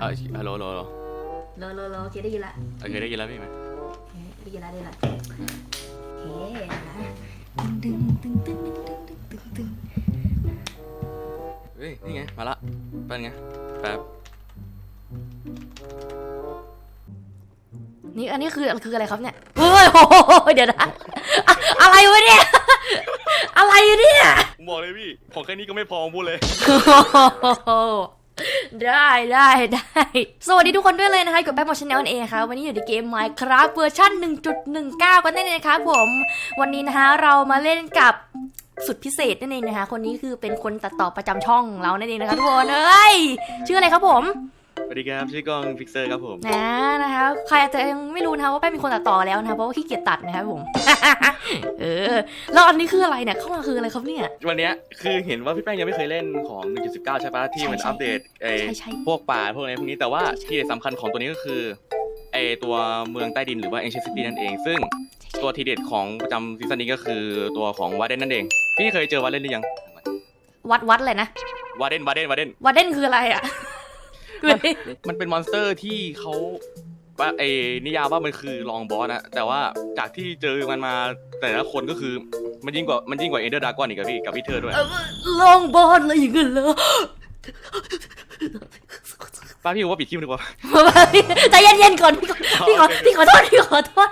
เออฮัลโหลฮัลโหลฮัลโหลโลโลโลโอเคได้ยินละโอเคได้ยินแล้วพี่ไหมโอเคได้ยินละได้ยินละโอเคนะตึงตึงตึงตึงตึงตึงตึงเฮ้ยนี่ไงมาละเป็นไงแป๊บนี่อันนี้คือคืออะไรครับเนี่ยเฮ้ยโอ้โหเดี๋ยวนะอะอะไรวะเนี่ยอะไรเนี่ยผมบอกเลยพี่ของแค่นี้ก็ไม่พอผมพูดเลย โอ้โห ได้ได้ได้ สวัสดีทุกคนด้วยเลยนะคะกับแบ็คมอชแนลเองค่ะวันนี้อยู่ในเกม Minecraft เวอร์ชัน1.19 กันนั่นเลยนะคะผม วันนี้นะคะเรามาเล่นกับสุดพิเศษนั่นเองนะคะ คนนี้คือเป็นคนตัดต่อประจำช่องเรานั่นเองนะคะทุกคนเอ้ยชื่ออะไรครับผม สวัสดีครับชื่อกล้องพิกเซอร์ครับผมนะนะคะใครอาจจะยังไม่รู้นะคะว่าแป้งมีคนตัดต่อแล้วนะคะเพราะว่าขี้เกียจตัดนะครับผม เออแล้วอันนี้คืออะไรเนี่ยเข้ามาคืออะไรครับเนี่ยวันเนี้ยคือเห็นว่าพี่แป้งยังไม่เคยเล่นของ 1.19 ใช่ปะที่มันใช่ใช่อัปเดตไอ้ใช่ใช่พวกป่าพวกอะไรพวกนี้แต่ว่าใช่ใช่ที่สำคัญของตัวนี้ก็คือไอ้ตัวเมืองใต้ดินหรือว่า Ancient City นั่นเอง ซึ่งตัวทีเด็ดของประจำซีซั่นนี้ก็คือตัวของวาเดนนั่นเองพี่เคยเจอวาเดนหรือยังวัดวัดเลยนะวาเดนวาเดนวาเดนวัดเด่นคืออะไรอะ คือมันเป็นมอนสเตอร์ที่เขาว่าไอ้นิยามว่ามันคือรองบอสนะแต่ว่าจากที่เจอมันมาแต่ละคนก็คือมันยิ่งกว่ามันยิ่งกว่าเอเดอร์ดากอนอีกอะพี่กับพี่เธอด้วยลองบอลอะไรอย่างเงี้ยเลยป้าพี่บอกว่าปิดคลิปดีกว่าใจเย็นๆก่อนพี่ขอพี่ขอพี่ขอโทษพี่ขอโทษ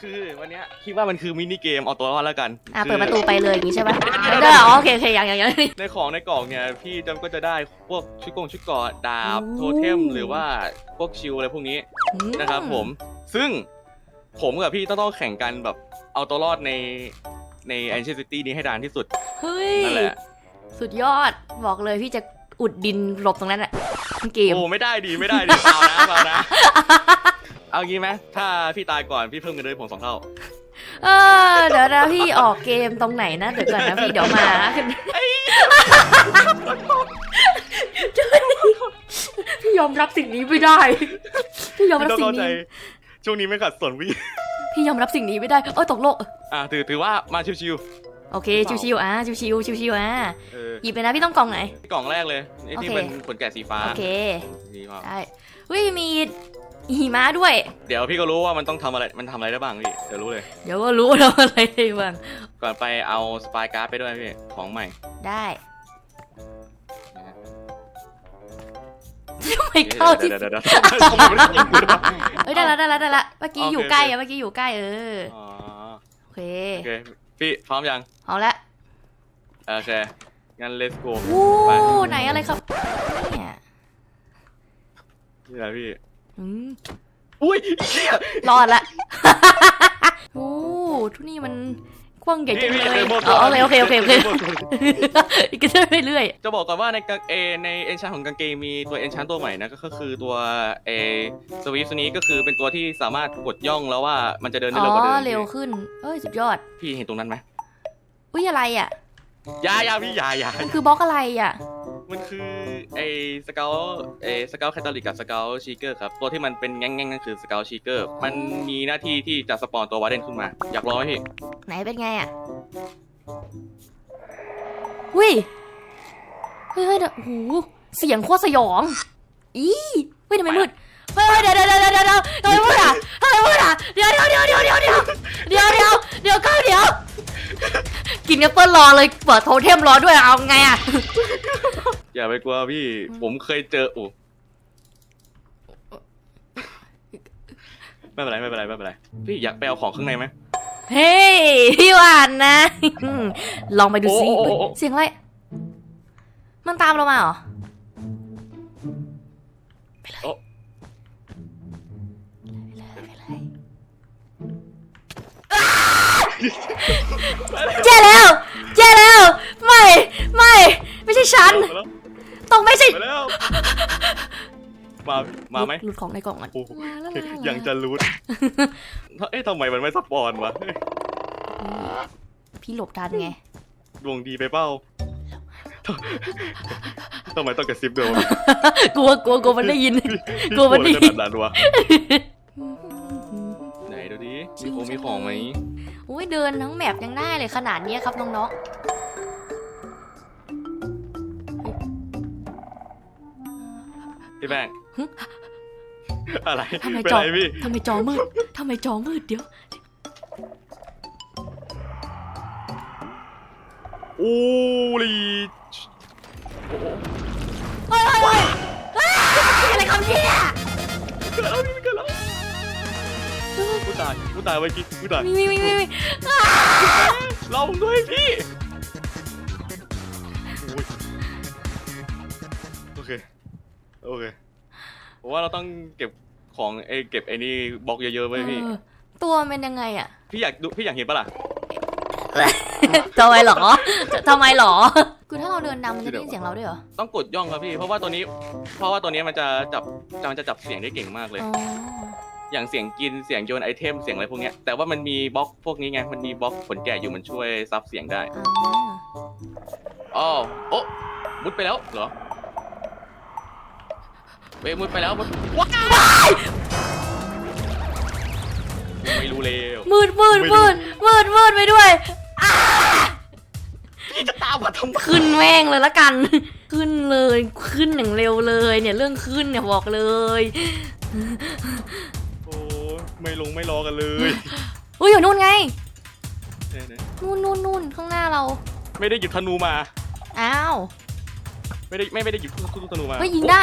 คือวันเนี้ยคิดว่ามันคือมินิเกมเอาตัวรอดแล้วกันอะคือเปิดประตูไปเลยอย่างงี้ใช่ปะเด้ออ๋อโอเคโอเคอย่างอย่างอย่างในของในกล่องเนี่ยพี่จำก็จะได้พวกชุดกงชุดเกราะดาบโอ้โทเทมหรือว่าพวกชิลอะไรพวกนี้อืนะครับผมซึ่งผมกับพี่ต้องต้องแข่งกันแบบเอาตัวรอดในในแอนเชสซิตี้นี้ให้ดานที่สุดเฮ้ย นั่นแหละสุดยอดบอกเลยพี่จะอุดดินหลบตรงนั้นแหละทั้งเกม โอ้ไม่ได้ดีไม่ได้ดีเอานะเอานะ เอางี้ไหมถ้าพี่ตายก่อนพี่เพิ่มเงินเดือนให้ผมสองเท่าเออเดี๋ยวนะพี่ออกเกมตรงไหนนะเดี๋ยวก่อนนะพี่เดี๋ยวมาพี่ยอมรับสิ่งนี้ไม่ได้ พี่ยอมพี่รับต้องสิ่งเข้าใจนี้ ช่วงนี้ไม่ขัดสนพี่พี่ยอมรับสิ่งนี้ไม่ได้เออตกโลกอะถือถือว่ามาชิวโอเคชิวๆอะชิวๆชิวๆอะๆเออหยิบไปนะพี่ต้องกล่องไหนกล่องแรกเลยไอ้ที่โอเคเป็นขนแกะสีฟ้าโอเคดีมากได้เฮ้ยมี หิมะด้วย เดี๋ยวพี่ก็รู้ว่ามันต้องทำอะไร มันทำอะไรได้บ้างพี่ เดี๋ยวรู้เลย เดี๋ยวก็รู้แล้วอะไรได้บ้างก่อนไปเอาสปายการ์ดไปด้วยพี่ ของใหม่ได้นะฮะทำไมเข้าที่ เดี๋ยวเดี๋ยวเดี๋ยวทำไมไม่ได้ยิงกูด้วยเอ้ยได้แล้วได้แล้วได้แล้วเมื่อกี้โอเคอยู่ใกล้โอเคอะเมื่อกี้อยู่ใกล้เอออ๋อโอเคโอเค พี่พร้อมยัง เอาละโอเค งั้น let's go วู้ไปไหนอะไรครับเนี่ยนี่แหละพี่ อืมอุ้ยเหี้ยรอดละ โอ้ทุกนี่มันกว้างใหญ่จังพี่เลพี่ยเดินหมดอ๋อโอเคโอเคโอเคโอเคดินหมดก็จะไปเรื่อย จะบอกก่อนว่าในกางเอในเอนชานของกางเกงมีตัวเอนชานตัวใหม่นะก็คือตัวเอสวิฟต์นี้ก็คือเป็นตัวที่สามารถกดย่องแล้วว่ามันจะเดินได้อ๋เร็วกว่าเดิอมเร็วขึ้น เอ้ยสุดยอด พี่เห็นตรงนั้นไหมอุ้ยอะไรอะอยาอยาพี่อยาอยามันคือบล็อกอะไรอะ มันคือไอสเกลไอสเกลแคทอลิกกับสเกลชีเกอร์ครับ ตัวที่มันเป็นแง่งๆนั่นคือสเกลชีเกอร์ มันมีหน้าที่ที่จะสปอนตัววาเดนขึ้นมา อยากลองไหมพี่ไหนเป็นไงอะอุ้ยเฮ้ยเฮ้ยเดี๋ยวโอ้โหเสียงโคตรสยอง อีเฮ้ยทำไมมืดเฮ้ยเฮ้ยเดี๋ยวเดี๋ยวเดี๋ยวเดี๋ยวเดี๋ยวทำไมมืดอะทำไมมืดอะเดี๋ยวเดี๋ยวเดี๋ยวเดี๋ยวเดี๋ยวเดี๋ยวเดี๋ยวเดี๋ยวเดี๋ยวก็เดี๋ยวกินแอปเปิ้ลรอเลยเปิดโทเทมรอด้วยเอาไงอะ อย่าไปกลัวพี่ ผมเคยเจอโอ้ไม่เป็นไรไม่เป็นไรไม่เป็นไรพี่อยากไปเอาของข้างในไหมเฮ้ยพี่หวานนะ ลองไปดูซิโอ้โอ้โอ้เสียงอะไร มันตามเรามาเหรอโอ้เจ๊แล้วเจ๊แล้ว ไม่ ไม่ ไม่ใช่ฉันมาแล้ว ต้องไม่ใช่มาแล้ว มา มาไหมหลุดของในกล่องมันโอ้โหมาแล้วยังจะรู้เอ๊ะทำไมมันไม่สปอนวะเอ้ยพี่หลบทันไง ดวงดีไปเป้าทำไมต้องกระซิบด้วยวะกลัวกลัวกลัวมันได้ยินกลัวมันได้ยินขนาดนั้นวะไหนดูดิมีของมีของไหมอุ้ยเดินทั้งแมปยังได้เลยขนาดเนี้ยครับน้อง พี่แบงค์ๆอะไรทำไมเป็นจอไรพี่ทำไมจอมืดทำไมจอมืดเดี๋ยวอูลีเฮ้ยเฮ้ยเฮ้ยอ้าอะไรคำเนี่ยเกิดแล้วพี่เกิดแล้วกูตายกูตายไว้กี้กูตายมีมีมีมีมีอ้าเราด้วยพี่ โอเคผมว่าเราต้องเก็บของไอ้เก็บไอ้นี่บล็อกเยอะๆไว้พี่ เออตัวมันเป็นยังไงอะ พี่อยากดูพี่อยากเห็นปะล่ะ ทำไมหรอทำไมหรอ คือถ้าเราเดินนำมันจะได้ยินเสียงเราด้วยเหรอต้องกดย่องครับพี่ เพราะว่าตัวนี้ เพราะว่าตัวนี้มันจะจับมันจะจับเสียงได้เก่งมากเลย อ๋ออย่างเสียงกินเสียงโยนไอเทมเสียงอะไรพวกเนี้ย แต่ว่ามันมีบล็อกพวกนี้ไง มันมีบล็อกขนแกะอยู่มันช่วยซับเสียงได้ อ่าอ๋อโอ้มุดไปแล้วเหรอ เว้ยมุดไปแล้วมุดว้ายไม่รู้เลยมืดมืดไม่รู้มืดมืดมืดไปด้วยพี่จะตามมาทำไมขึ้นแม่งเลยละกัน ขึ้นเลยขึ้นอย่างเร็วเลยเนี่ยเรื่องขึ้นเนี่ยบอกเลยโอ้ไม่ลงไม่รอกันเลยอุ้ยอยู่นู่นไงเนี่ยนู่นนู่นนู่นข้างหน้าเราๆไม่ได้หยิบธนูมาอ้าวไม่ได้ไม่ไม่ได้หยิบทุกธนูมาเฮ้ยยิงได้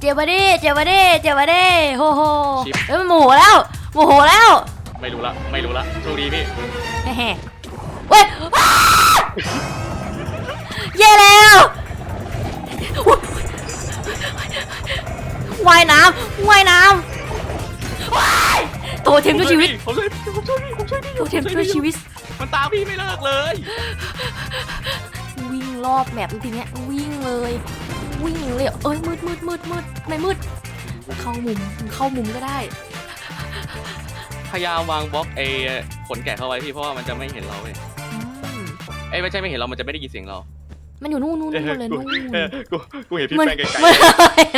เจ็บมาดิเจ็บมาดิเจ็บมาดิโฮโฮชิบเอ้ยมันโมโหแล้วโมโหแล้วไม่รู้ละไม่รู้ละโชคดีพี่แฮ่ๆเว้ยอ้าเย่แล้วอุ๊ยว่ายน้ำว่ายน้ำว้ายโตเทมช่วยชีวิตผมช่วยผมช่วยพี่ผมช่วยพี่โตเทมช่วยชีวิต มันตามพี่ไม่เลิกเลยวิ่งรอบแมปทีเนี้ยวิ่งเลย วิ่งเลยเอ้ยมืดมืดมืดมืดไม่มืด เข้ามุมเข้ามุมก็ได้ พยายามวางบล็อกไอ้ขนแกะเข้าไว้พี่เพราะว่ามันจะไม่เห็นเราเว้ยอืมเอ้ยไม่ใช่ไม่เห็นเรา มันจะไม่ได้ยินเสียงเรามันอยู่นู่นนู่นนู่นเลยกูนู่นเออกูกูเห็นพี่มันแป้งไกล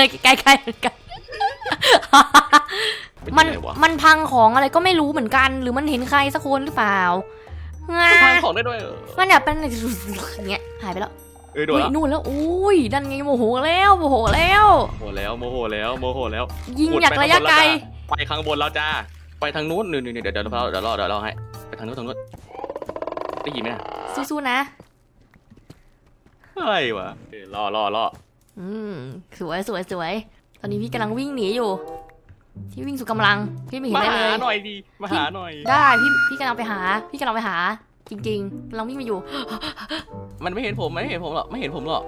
มันไกลๆเหมือนกันๆมันไหวะมันพังของอะไรก็ไม่รู้เหมือนกัน หรือมันเห็นใครสักคนหรือเปล่า มันพังของได้ด้วยเหรอมันแบบเป็นอย่างเงี้ยหายไปแล้ว เอ้ยโดนอุ้ยละนู่นแล้วอุ้ยดันไงโมโหแล้วโมโหแล้ว โมโหแล้วโมโหแล้วโมโหแล้วยิงจากระยะไกลไปข้างบนแล้วจ้าไปทางนู้นนี่นี่เดี๋ยวเดี๋ยวเราเดี๋ยวรอเดี๋ยวรอให้ไปทางนู้นทางนู้นได้ยินไหมนะสู้ๆนะอะไรวะเอ้ยรอรอรออืมสวยสวยสวยตอนนี้พี่กำลังวิ่งหนีอยู่พี่วิ่งสุดกำลังพี่ไม่เห็นมาได้หาเลยหน่อยดีมาหาหน่อย ได้พี่พี่กำลังไปหา พี่กำลังไปหา จริงๆกำลังวิ่งมาอยู่ มันไม่เห็นผมมันไม่เห็นผมหรอกไม่เห็นผมหรอก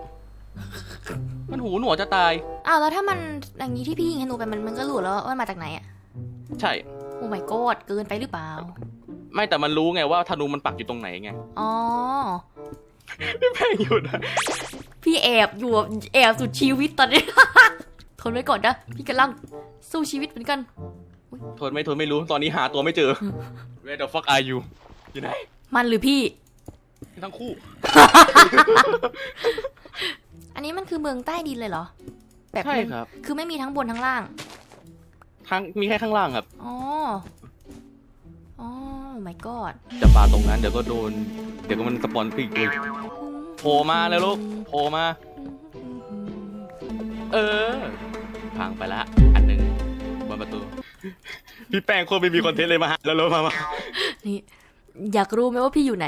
มันหูหนวกจะตาย อ้าวแล้วถ้ามันอย่างนี้ที่พี่ยิงธนูไปมันมันก็หลุดแล้วว่ามันมาจากไหนอะใช่ โอ้ my g o d เกินไปหรือเปล่า ไม่แต่มันรู้ไงว่าธนูมันปักอยู่ตรงไหนไงอ๋อ พี่แม่งอยู่นะพี่แอบอยู่แบบแอบสุดชีวิตตอนนี้ ทนไว้ก่อนนะพี่กำลังสู้ชีวิตเหมือนกัน ทนไม่ทนไม่รู้ตอนนี้หาตัวไม่เจอ Where the fuck are you อยู่ไหน มันหรือพี่ ทั้งคู่ อันนี้มันคือเมืองใต้ดินเลยเหรอ แบบใช่มันครับ คือไม่มีทั้งบนทั้งล่าง ทั้งมีแค่ข้างล่างครับ อ๋อ อ๋อ my god จะปาตรงนั้นเดี๋ยวก็โดน เดี๋ยวก็มันสปอนปีกเลยโผล่มาแล้วลูกโผล่มา เออพังไปละ อันหนึ่งบนประตู พี่แป้งโคตรไม่มีคอนเทนต์เลยมาหาแล้วแล้วมามานี่ อยากรู้ไหมว่าพี่อยู่ไหน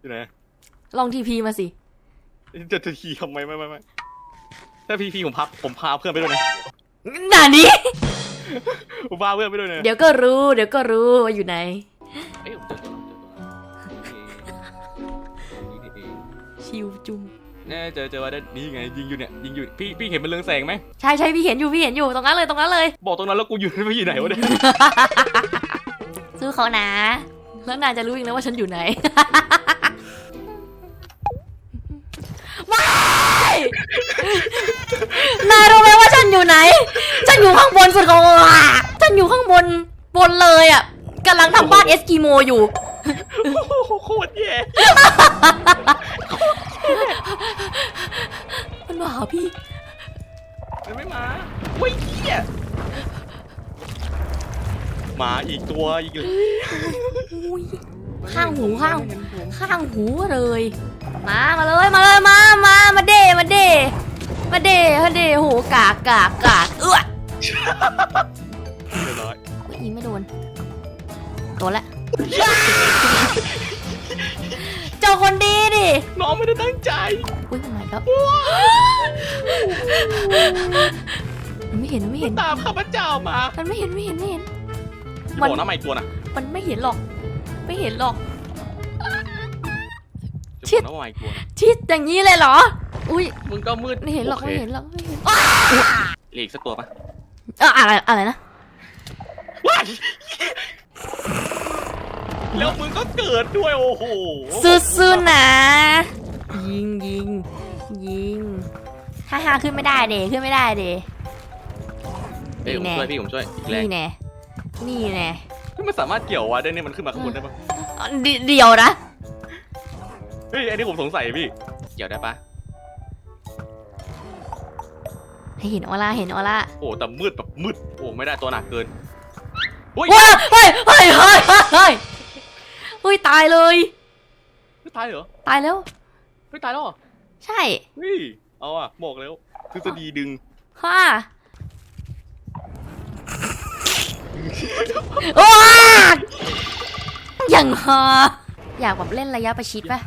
อยู่ไหนลองทีพีมาสิจะจะขี่ทำไมไม่ไม่ไม่ถ้าพี่พี่ผมพับผมพาเพื่อนไปด้วยนะหนานี้ ผมพาเพื่อนไปด้วยนะเดี๋ยวก็รู้ เดี๋ยวก็รู้ว่าอยู่ไหนเอ้ยผมเจอตัวแล้วเจอตัวแล้วนี่นี่นี่ชิวจุงเนี่ยเจอเจอว่าได้นี่ไงยิงอยู่เนี่ยยิงอยู่พี่พี่เห็นมันเรืองแสงไหมใช่ใช่พี่เห็นอยู่พี่เห็นอยู่ตรงนั้นเลยตรงนั้นเลย บอกตรงนั้นแล้วกูอยู่ไม่อยู่ไหนวะเนี่ยซื้อเขานะ แล้วนายจะรู้อีกนะว่าฉันอยู่ไหน ไม่นายรู้ไหมว่าฉันอยู่ไหน ฉันอยู่ข้างบนสุดของอะฉันอยู่ข้างบนบนเลยอะกำลังทำบ้านเอสกิโมอยู่โอ้โหโคตรแย่มันมาหาพี่ มันไม่มาเว้ยเหี้ย มาอีกตัวอีกเลยอุ้ยข้างหูข้างข้างหูเลย มามาเลยมาเลยมามามาเดมาเดมาเดมาเดโหกากกากกากเอื้อเรียบร้อยอุ๊ยยิงไม่โดนโดนละเจ้าคนดีดิน้องไม่ได้ตั้งใจอุ้ยมันมาแล้วไม่เห็นไม่เห็น ตามข้าพเจ้ามา มันไม่เห็นไม่เห็นไม่เห็น มันบอกนะไม่ตัวน่ะมันไม่เห็นหรอก ไม่เห็นหรอกจะชิบอดกนะว่าไม่ตัวน่ะชิดอย่างนี้เลยเหรอ อุ้ยมึงก็มืดไม่เห็นหรอกโคไม่เห็นหรอกไม่เห็นเหลืออีกสักตัวปะเอออะไรอะไรนะว้ายแล้วมึงก็เกิดด้วยโอ้โหสู้ๆนะ ยิงยิงยิงฮ่าฮ่าขึ้นไม่ได้เดขึ้นไม่ได้เดเอ้ยผมช่วยพี่ผมช่วยอีกแรง นี่แน่ นี่แน่มันสามารถเกี่ยววะได้เนี่ยมันขึ้นมาข้างบนได้ปะอ๋อเดเดียวนะ เฮ้ยอันนี้ผมสงสัยพี่ เกี่ยวได้ปะให้เห็นออร่าเห็นออร่าโอ้แต่มืดแบบมืดโอ้ไม่ได้ตัวหนักเกินอุ้ยว้าเฮ้ยเฮ้ยเฮ้ยเฮ้ยเฮ้ยเฮ้ยตายเลยไม่ตายเหรอตายแล้วไม่ตายแล้วเหรอใช่เฮ้ยเอาอะบอกแล้วทฤษฎีดึงฮ่า ว้าอย่างฮาอยากแบบเล่นระยะประชิดปะ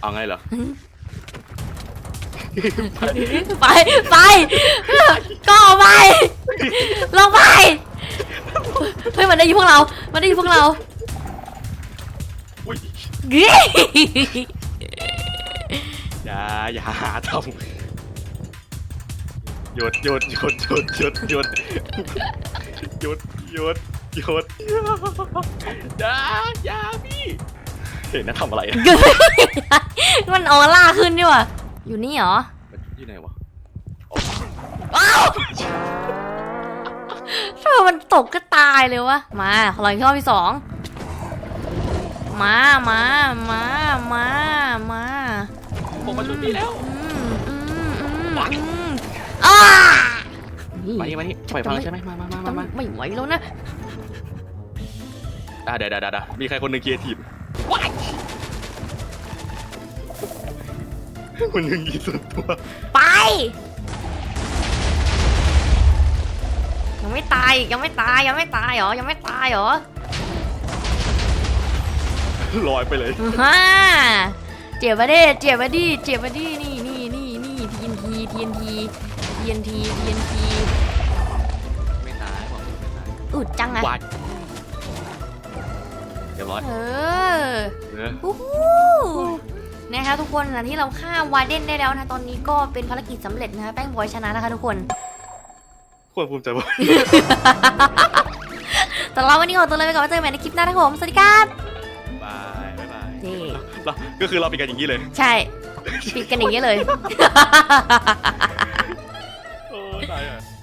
เอาไงเหรอ ไป ไปก็ออกไปลงไปเฮ้ยมันได้ยินพวกเรา มันได้ยินพวกเราอุ้ยกรี๊ดอย่าอย่าหาทำหยุดหยุดหยุดหยุดหยุดหยุด หยุดหยุดหยุดอย่าอย่าพี่เห็นนะทำอะไรนะมันออร่าขึ้นดีว่ะอยู่นี่เหรออยู่ไหนวะอ้าวถ้ามันตกก็ตายเลยวะมาขอลองอีกรอบที่สองมามามามามาผมมาช่วยพี่แล้วอืมอืมอืมอืมอ้านี่ มานี่มานี่ปล่อยพลังใช่ไหมมามามามามาไม่ไหวแล้วนะอะเดี๋ยวเดี๋ยวเดี๋ยวมีใครคนหนึ่งครีเอทีฟคนหนึ่งยีส่วนตัว ไป ยังไม่ตายยังไม่ตายยังไม่ตายเหรอยังไม่ตายเหรอลอยไปเลยฮ่าเจ็บมาดิเจ็บมาดิเจ็บมาดินี่นี่นี่นี่ TNT TNT TNT TNT ไม่ตายบอกไม่ตายอุดจังอะวายเรียบร้อยเออเออฮู้ฮู้นะคะทุกคนหลังที่เราฆ่าวาเดนได้แล้วนะตอนนี้ก็เป็นภารกิจสำเร็จนะคะแป้งบอยชนะนะคะทุกคน ควรภูมิใจว่าแต่เราวันนี้ขอตัวเลยไปก่อนไว้เจอกันใหม่ในคลิปหน้านะครับผม สวัสดีครับ บายบายบายนี่ เราก็คือเราเป็นกันอย่างนี้เลย ใช่ ปิดกันอย่างนี้เลย yeah.